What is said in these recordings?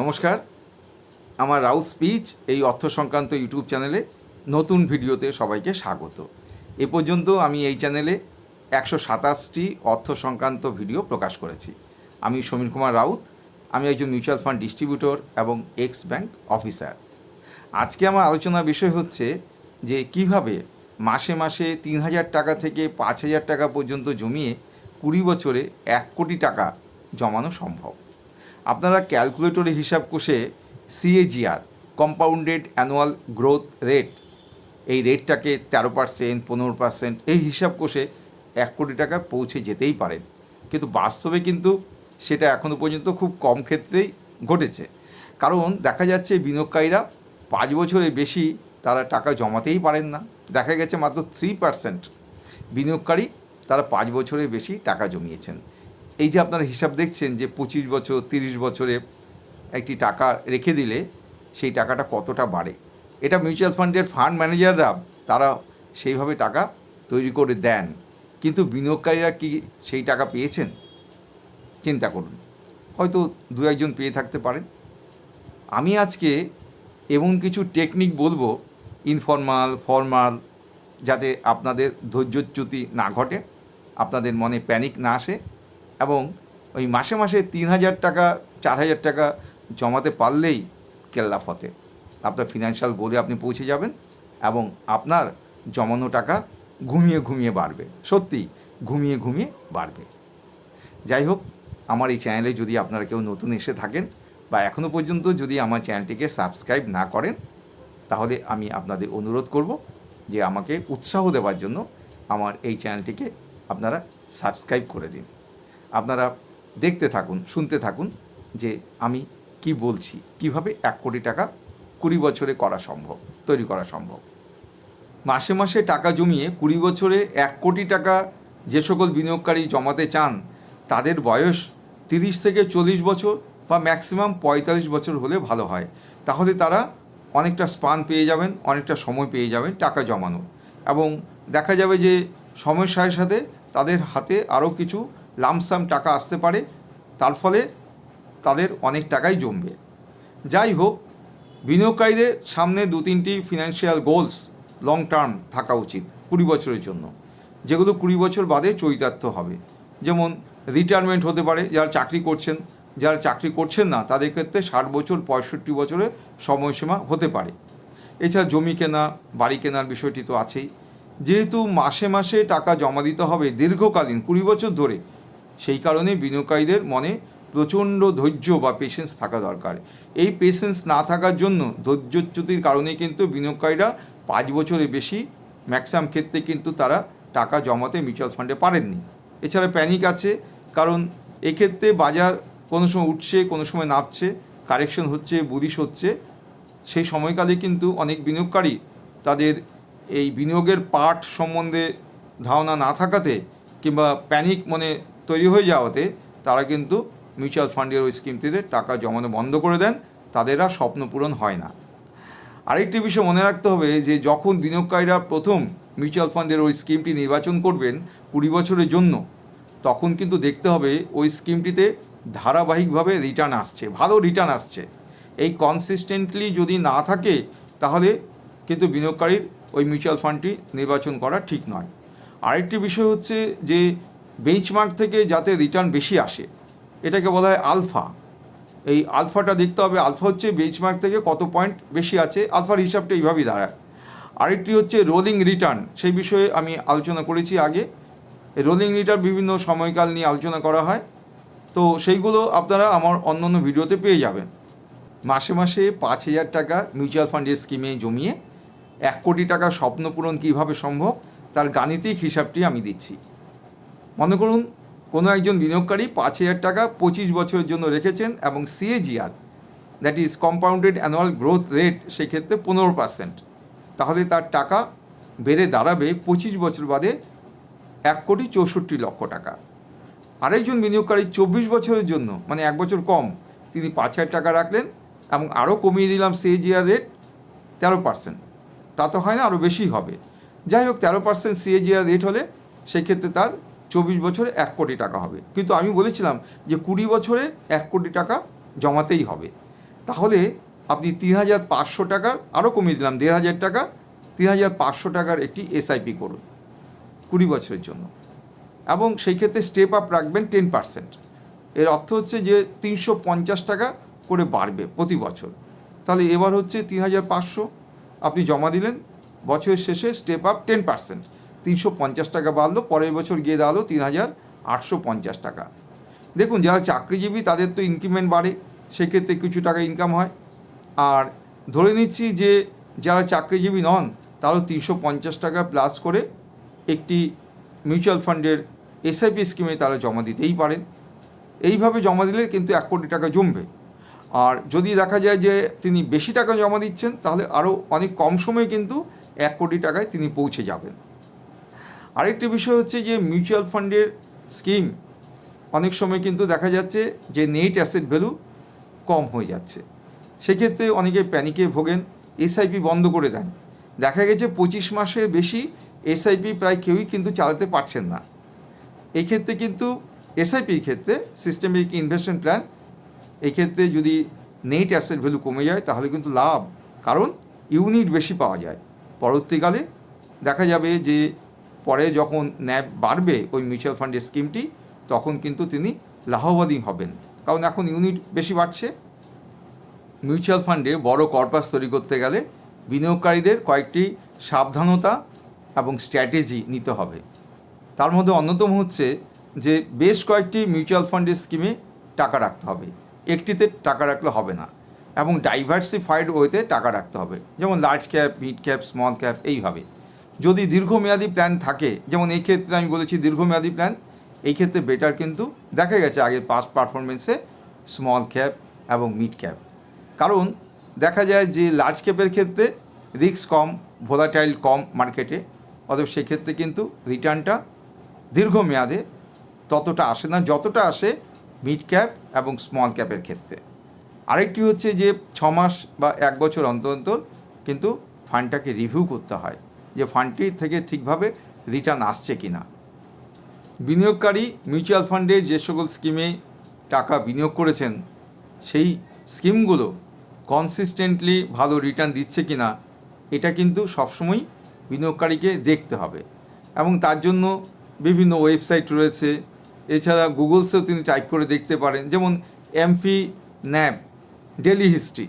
নমস্কার। আমার রাউত স্পিচ, এই অর্থ সংক্রান্ত ইউটিউব চ্যানেলে নতুন ভিডিওতে সবাইকে স্বাগত। এ পর্যন্ত আমি এই চ্যানেলে একশো সাতাশটি অর্থ সংক্রান্ত ভিডিও প্রকাশ করেছি। আমি সমীর কুমার রাউত, আমি একজন মিউচুয়াল ফান্ড ডিস্ট্রিবিউটর এবং এক্স ব্যাংক অফিসার। আজকে আমার আলোচনার বিষয় হচ্ছে যে কীভাবে মাসে মাসে তিন হাজার টাকা থেকে পাঁচ হাজার টাকা পর্যন্ত জমিয়ে কুড়ি বছরে এক কোটি টাকা জমানো সম্ভব। আপনারা ক্যালকুলেটরে হিসাব কষে CAGR compounded annual growth rate এই রেটটাকে তেরো পার্সেন্ট পনেরো পার্সেন্ট এই হিসাব কষে এক কোটি টাকা পৌঁছে যেতেই পারেন কিন্তু বাস্তবে কিন্তু সেটা এখনও পর্যন্ত খুব কম ক্ষেত্রেই ঘটেছে। কারণ দেখা যাচ্ছে বিনিয়োগকারীরা পাঁচ বছরের বেশি তারা টাকা জমাতেই পারেন না। দেখা গেছে মাত্র থ্রি পার্সেন্ট বিনিয়োগকারী তারা পাঁচ বছরের বেশি টাকা জমিয়েছেন। এই যে আপনারা হিসাব দেখছেন যে পঁচিশ বছর, তিরিশ বছরে একটি টাকা রেখে দিলে সেই টাকাটা কতটা বাড়ে? এটা মিউচুয়াল ফান্ডের ফান্ড ম্যানেজাররা, তারা সেইভাবে টাকা তৈরি করে দেন। কিন্তু বিনিয়োগকারীরা কি সেই টাকা পেয়েছেন? চিন্তা করুন। হয়তো দু একজন পেয়ে থাকতে পারেন। আমি আজকে এমন কিছু টেকনিক বলব, ইনফরমাল, ফর্মাল, যাতে আপনাদের ধৈর্যচ্যুতি না ঘটে, আপনাদের মনে প্যানিক না আসে। এবং ওই মাসে মাসে তিন হাজার টাকা, চার হাজার টাকা জমাতে পারলেই কেল্লা ফতে। আপনার ফিনান্সিয়াল গোলে আপনি পৌঁছে যাবেন এবং আপনার জমানো টাকা ঘুমিয়ে ঘুমিয়ে বাড়বে। সত্যি, ঘুমিয়ে ঘুমিয়ে বাড়বে। যাই হোক, আমার এই চ্যানেলে যদি আপনারা কেউ নতুন এসে থাকেন বা এখনও পর্যন্ত যদি আমার চ্যানেলটিকে সাবস্ক্রাইব না করেন, তাহলে আমি আপনাদের অনুরোধ করব যে আমাকে উৎসাহ দেওয়ার জন্য আমার এই চ্যানেলটিকে আপনারা সাবস্ক্রাইব করে দিন। আপনারা দেখতে থাকুন, শুনতে থাকুন যে আমি কি বলছি, কীভাবে এক কোটি টাকা কুড়ি বছরে করা সম্ভব, তৈরি করা সম্ভব। মাসে মাসে টাকা জমিয়ে কুড়ি বছরে এক কোটি টাকা যে সকল বিনিয়োগকারী জমাতে চান, তাদের বয়স তিরিশ থেকে চল্লিশ বছর বা ম্যাক্সিমাম পঁয়তাল্লিশ বছর হলে ভালো হয়। তাহলে তারা অনেকটা স্পান পেয়ে যাবেন, অনেকটা সময় পেয়ে যাবেন টাকা জমানো এবং দেখা যাবে যে সময়ের সাথে সাথে তাদের হাতে আরও কিছু লামসাম টাকা আসতে পারে, তার ফলে তাদের অনেক টাকাই জমবে। যাই হোক, বিনিয়োগকারীদের সামনে দু তিনটি ফিনান্সিয়াল গোলস লং টার্ম থাকা উচিত কুড়ি বছরের জন্য। যেগুলো কুড়ি বছর বাদে চরিতার্থ হবে। যেমন রিটায়ারমেন্ট হতে পারে, যারা চাকরি করছেন, যারা চাকরি করছেন না, তাদের ক্ষেত্রে ষাট বছর, পঁয়ষট্টি বছরের সময়সীমা হতে পারে। এছাড়া জমি কেনা, বাড়ি কেনার বিষয়টি তো আছেই। যেহেতু মাসে মাসে টাকা জমা দিতে হবে দীর্ঘকালীন, কুড়ি বছর ধরে সেই কারণে বিনিয়োগকারীদের মনে প্রচণ্ড ধৈর্য বা পেশেন্স থাকা দরকার। এই পেশেন্স না থাকার জন্য ধৈর্যচ্যুতির কারণে কিন্তু বিনিয়োগকারীরা পাঁচ বছরের বেশি ম্যাক্সিমাম ক্ষেত্রে কিন্তু তারা টাকা জমাতে মিউচুয়াল ফান্ডে পারেননি। এছাড়া প্যানিক আছে, কারণ এক্ষেত্রে বাজার কোনো সময় উঠছে, কোনো সময় নামছে কারেকশন হচ্ছে বুদিশ হচ্ছে। সেই সময়কালে কিন্তু অনেক বিনিয়োগকারী তাদের এই বিনিয়োগের পাঠ সম্বন্ধে ধারণা না থাকাতে কিংবা প্যানিক মনে তৈরি হয়ে যাওয়াতে তারা কিন্তু মিউচুয়াল ফান্ডের ওই স্কিমটিতে টাকা জমানো বন্ধ করে দেন, তাদের আর স্বপ্ন পূরণ হয় না। আরেকটি বিষয় মনে রাখতে হবে যে, যখন বিনিয়োগকারীরা প্রথম মিউচুয়াল ফান্ডের ওই স্কিমটি নির্বাচন করবেন কুড়ি বছরের জন্য, তখন কিন্তু দেখতে হবে ওই স্কিমটিতে ধারাবাহিকভাবে রিটার্ন আসছে, ভালো রিটার্ন আসছে। এই কনসিস্টেন্টলি যদি না থাকে, তাহলে কিন্তু বিনিয়োগকারীর ওই মিউচুয়াল ফান্ডটি নির্বাচন করা ঠিক নয়। আরেকটি বিষয় হচ্ছে যে বেঞ্চমার্ক থেকে যাতে রিটার্ন বেশি আসে, এটাকে বলা হয় আলফা এই আলফাটা দেখতে হবে আলফা হচ্ছে বেঞ্চমার্ক থেকে কত পয়েন্ট বেশি আছে আলফার হিসাবটা এইভাবেই দাঁড়ায়। আরেকটি হচ্ছে রোলিং রিটার্ন সেই বিষয়ে আমি আলোচনা করেছি আগে। রোলিং রিটার্ন বিভিন্ন সময়কাল নিয়ে আলোচনা করা হয়। তো সেইগুলো আপনারা আমার অন্য অন্য ভিডিওতে পেয়ে যাবেন। মাসে মাসে পাঁচ হাজার টাকা মিউচুয়াল ফান্ডের স্কিমে জমিয়ে এক কোটি টাকা স্বপ্ন পূরণ কীভাবে সম্ভব, তার গাণিতিক হিসাবটি আমি দিচ্ছি। মনে করুন, কোনো একজন বিনিয়োগকারী পাঁচ হাজার টাকা পঁচিশ বছরের জন্য রেখেছেন এবং CAGR that is compounded annual growth rate সেক্ষেত্রে পনেরো পার্সেন্ট তাহলে তার টাকা বেড়ে দাঁড়াবে পঁচিশ বছর বাদে এক কোটি চৌষট্টি লক্ষ টাকা। আরেকজন বিনিয়োগকারী চব্বিশ বছরের জন্য মানে এক বছর কম, তিনি পাঁচ হাজার টাকা রাখলেন এবং আরও কমিয়ে দিলাম সিএজিআর রেট তেরো পার্সেন্ট তা তো হয় না, আরও বেশি হবে। যাই হোক, তেরো পার্সেন্ট সিএজিআর রেট হলে সেক্ষেত্রে তার চব্বিশ বছরে এক কোটি টাকা হবে। কিন্তু আমি বলেছিলাম যে কুড়ি বছরে এক কোটি টাকা জমাতেই হবে। তাহলে আপনি তিন হাজার পাঁচশো টাকার আরও কমিয়ে দিলাম, দেড় হাজার টাকা, তিন হাজার পাঁচশো টাকার একটি এসআইপি করুন কুড়ি বছরের জন্য। এবং সেই ক্ষেত্রে স্টেপ আপ রাখবেন টেন পার্সেন্ট এর অর্থ হচ্ছে যে তিনশো পঞ্চাশ টাকা করে বাড়বে প্রতি বছর। তাহলে এবার হচ্ছে তিন হাজার পাঁচশো আপনি জমা দিলেন, বছরের শেষে স্টেপ আপ টেন পার্সেন্ট তিনশো পঞ্চাশ টাকা বাড়লো, পরের বছর গিয়ে দাঁড়াল তিন হাজার আটশো পঞ্চাশ টাকা। দেখুন, যারা চাকরিজীবী, তাদের তো ইনক্রিমেন্ট বাড়ে, সেক্ষেত্রে কিছু টাকা ইনকাম হয়। আর ধরে নিচ্ছি যে, যারা চাকরিজীবী নন, তারও তিনশো পঞ্চাশ টাকা প্লাস করে একটি মিউচুয়াল ফান্ডের এসআইপি স্কিমে তারা জমা দিতেই পারেন। এইভাবে জমা দিলে কিন্তু এক কোটি টাকা জমবে। আর যদি দেখা যায় যে, তিনি বেশি টাকা জমা দিচ্ছেন, তাহলে আরও অনেক কম সময়ে কিন্তু এক কোটি টাকায় তিনি পৌঁছে যাবেন। আরেকটি বিষয় হচ্ছে যে মিউচুয়াল ফান্ডের স্কিম অনেক সময় কিন্তু দেখা যাচ্ছে যে নেট অ্যাসেট ভ্যালু কম হয়ে যাচ্ছে। সেক্ষেত্রে অনেকে প্যানিকে ভোগেন, এসআইপি বন্ধ করে দেন। দেখা গেছে পঁচিশ মাসের বেশি এসআইপি প্রায় কেউই কিন্তু চালাতে পারছেন না। এই ক্ষেত্রে কিন্তু এসআইপির ক্ষেত্রে সিস্টেমিক ইনভেস্টমেন্ট প্ল্যান এই ক্ষেত্রে যদি নেট অ্যাসেট ভ্যালু কমে যায় তাহলে কিন্তু লাভ, কারণ ইউনিট বেশি পাওয়া যায়। পরবর্তীকালে দেখা যাবে যে পরে যখন ন্যাব বাড়বে ওই মিউচুয়াল ফান্ডের স্কিমটি তখন কিন্তু তিনি লাভবাদী হবেন। কারণ এখন ইউনিট বেশি বাড়ছে। মিউচুয়াল ফান্ডে বড় কর্পাস তৈরি করতে গেলে বিনিয়োগকারীদের কয়েকটি সাবধানতা এবং স্ট্র্যাটেজি নিতে হবে। তার মধ্যে অন্যতম হচ্ছে যে বেশ কয়েকটি মিউচুয়াল ফান্ডের স্কিমে টাকা রাখতে হবে। একটিতে টাকা রাখলে হবে না এবং ডাইভার্সিফাইড ওয়েতে টাকা রাখতে হবে। যেমন large cap mid cap small cap এইভাবে। যদি দীর্ঘমেয়াদী প্ল্যান থাকে, যেমন এই ক্ষেত্রে আমি বলেছি দীর্ঘমেয়াদী প্ল্যান এই ক্ষেত্রে বেটার কিন্তু দেখা গেছে আগে পাস্ট পারফরমেন্সে স্মল ক্যাপ এবং মিড ক্যাপ কারণ দেখা যায় যে লার্জ ক্যাপের ক্ষেত্রে রিস্ক কম ভোলাটাইল কম মার্কেটে অতএব সেক্ষেত্রে কিন্তু রিটার্নটা দীর্ঘমেয়াদে ততটা আসে না, যতটা আসে মিড ক্যাপ এবং স্মল ক্যাপের ক্ষেত্রে। আরেকটি হচ্ছে যে ছ মাস বা এক বছর অন্তর অন্তর কিন্তু ফান্ডটাকে রিভিউ করতে হয়। যে ফান্ডটির থেকে ঠিকভাবে রিটার্ন আসছে কি না বিনিয়োগকারী মিউচুয়াল ফান্ডে যে সকল স্কিমে টাকা বিনিয়োগ করেছেন, সেই স্কিমগুলো কনসিস্টেন্টলি ভালো রিটার্ন দিচ্ছে কি না এটা কিন্তু সবসময় বিনিয়োগকারীকে দেখতে হবে। এবং তার জন্য বিভিন্ন ওয়েবসাইট রয়েছে, এছাড়া গুগলসেও তিনি টাইপ করে দেখতে পারেন, যেমন এমফি ন্যাব ডেলি হিস্ট্রি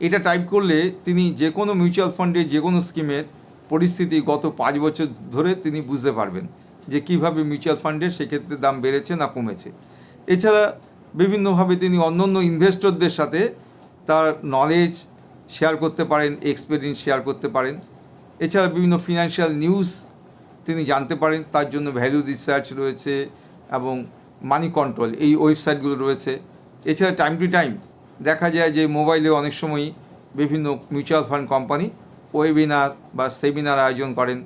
এটা টাইপ করলে তিনি যে কোনো মিউচুয়াল ফান্ডে যে কোনো স্কিমের পরিস্থিতি গত পাঁচ বছর ধরে তিনি বুঝতে পারবেন যে কীভাবে মিউচুয়াল ফান্ডের সেক্ষেত্রে দাম বেড়েছে না কমেছে। এছাড়া বিভিন্নভাবে তিনি অন্য অন্য ইনভেস্টরদের সাথে তার নলেজ শেয়ার করতে পারেন এক্সপিরিয়েন্স শেয়ার করতে পারেন। এছাড়া বিভিন্ন ফিনান্সিয়াল নিউজ তিনি জানতে পারেন, তার জন্য ভ্যালু রিসার্চ রয়েছে এবং মানি কন্ট্রোল এই ওয়েবসাইটগুলো রয়েছে। এছাড়া টাইম টু টাইম দেখা যায় যে মোবাইলে অনেক সময়ই বিভিন্ন মিউচুয়াল ফান্ড কোম্পানি ওয়েবিনার বা সেমিনার আয়োজন করেন।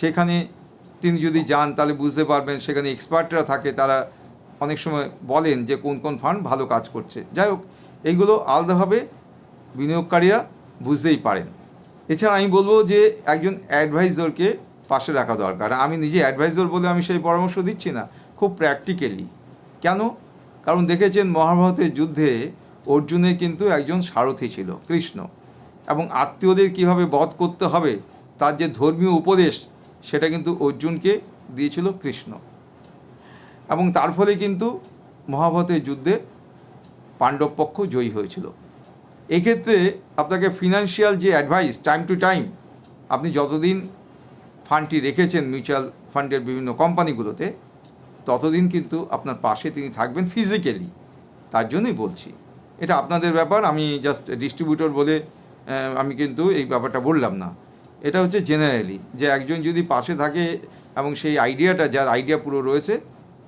সেখানে তিনি যদি যান, তাহলে বুঝতে পারবেন সেখানে এক্সপার্টরা থাকে, তারা অনেক সময় বলেন যে কোন কোন ফান্ড ভালো কাজ করছে। যাই হোক, এইগুলো আলাদাভাবে বিনিয়োগকারীরা বুঝতেই পারেন। এছাড়া আমি বলব যে একজন অ্যাডভাইজরকে পাশে রাখা দরকার। আমি নিজে অ্যাডভাইজর বলে আমি সেই পরামর্শ দিচ্ছি না, খুব প্র্যাকটিক্যালি। কেন? কারণ দেখেছেন মহাভারতের যুদ্ধে অর্জুনের কিন্তু একজন সারথি ছিল, কৃষ্ণ। এবং আত্মীয়দের কীভাবে বধ করতে হবে, তার যে ধর্মীয় উপদেশ, সেটা কিন্তু অর্জুনকে দিয়েছিল কৃষ্ণ। এবং তার ফলে কিন্তু মহাভারতের যুদ্ধে পাণ্ডব পক্ষ জয়ী হয়েছিল। এক্ষেত্রে আপনাকে ফিনান্সিয়াল যে অ্যাডভাইস টাইম টু টাইম আপনি যতদিন ফান্ডটি রেখেছেন মিউচুয়াল ফান্ডের বিভিন্ন কোম্পানিগুলোতে ততদিন কিন্তু আপনার পাশে তিনি থাকবেন ফিজিক্যালি তার জন্যই বলছি। এটা আপনাদের ব্যাপার, আমি জাস্ট ডিস্ট্রিবিউটর বলে আমি কিন্তু এই ব্যাপারটা বললাম না। এটা হচ্ছে জেনারেলি যে একজন যদি পাশে থাকে এবং সেই আইডিয়াটা যার আইডিয়া পুরো রয়েছে,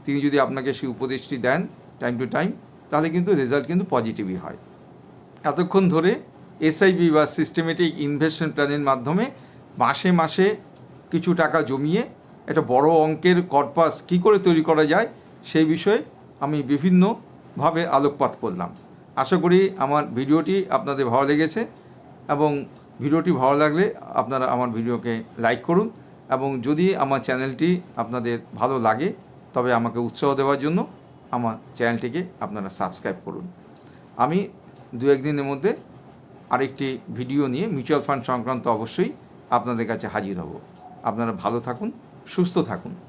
তিনি যদি আপনাকে সেই উপদেশটি দেন টাইম টু টাইম তাহলে কিন্তু রেজাল্ট কিন্তু পজিটিভই হয়। এতক্ষণ ধরে এসআইবি বা সিস্টেমেটিক ইনভেস্টমেন্ট প্ল্যানের মাধ্যমে মাসে মাসে কিছু টাকা জমিয়ে একটা বড় অঙ্কের কর্পাস কী করে তৈরি করা যায়, সেই বিষয়ে আমি বিভিন্নভাবে আলোকপাত করলাম। আশা করি আমার ভিডিওটি আপনাদের ভালো লেগেছে। এবং ভিডিওটি ভালো লাগলে আপনারা আমার ভিডিওকে লাইক করুন এবং যদি আমার চ্যানেলটি আপনাদের ভালো লাগে, তবে আমাকে উৎসাহ দেওয়ার জন্য আমার চ্যানেলটিকে আপনারা সাবস্ক্রাইব করুন। আমি দু একদিনের মধ্যে আরেকটি ভিডিও নিয়ে মিউচুয়াল ফান্ড সংক্রান্ত অবশ্যই আপনাদের কাছে হাজির হব। আপনারা ভালো থাকুন, সুস্থ থাকুন।